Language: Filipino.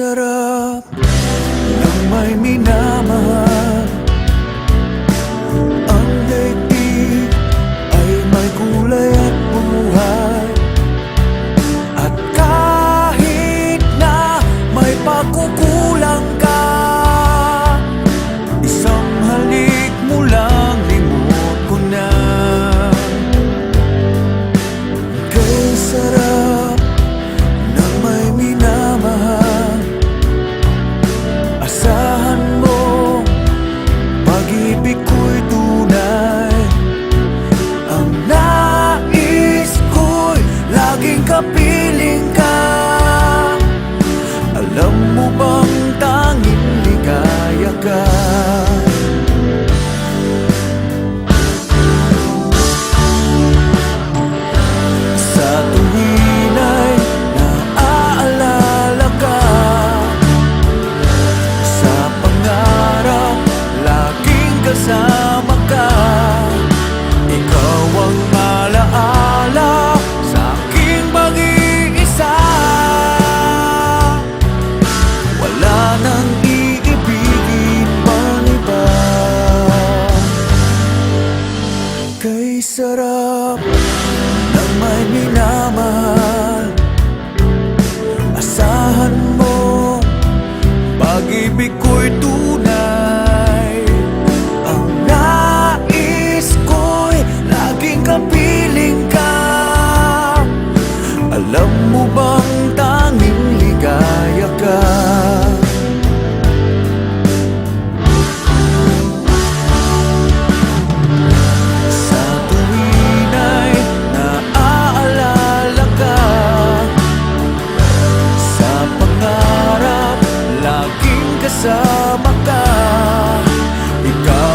จะรับทำไม่มีน้ำ be sarap ng may minamahal. Asahan mo, pag-ibig ko'y tunay. kasama ka. Ikaw